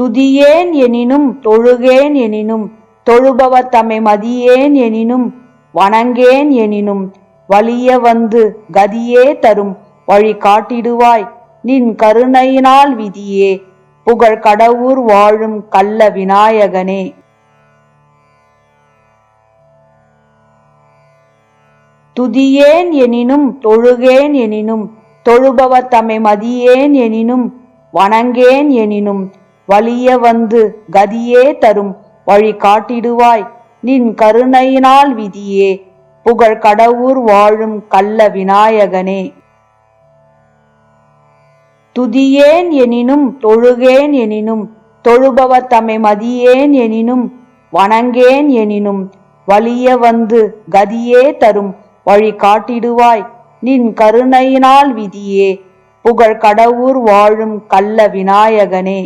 துதியேன் எனினும் தொழுகேன் எனினும் தொழுபவர் தம்மை மதியேன் எனினும் வணங்கேன் எனினும் வலிய வந்து கதியே தரும் வழி காட்டிடுவாய் நின் கருணையினால் விதியே புகழ் கடவுர் வாழும் கள்ள விநாயகனே. துதியேன் எனினும் தொழுகேன் எனினும் தொழுபவர் தம்மை மதியேன் எனினும் வணங்கேன் எனினும் வலிய வந்து கதியே தரும். வழி காட்டிடுவாய் நின் கருணையினால் விதியே. புகழ் கடவுர் வாழும் கள்ள விநாயகனே. துதியேன் எனினும் தொழுகேன் எனினும் தொழுபவ தம்மை மதியேன் எனினும் வணங்கேன் எனினும் வலிய வந்து கதியே தரும். வழி காட்டிடுவாய் நின் கருணையினால் விதியே. புகழ் கடவுர் வாழும் கள்ள விநாயகனே.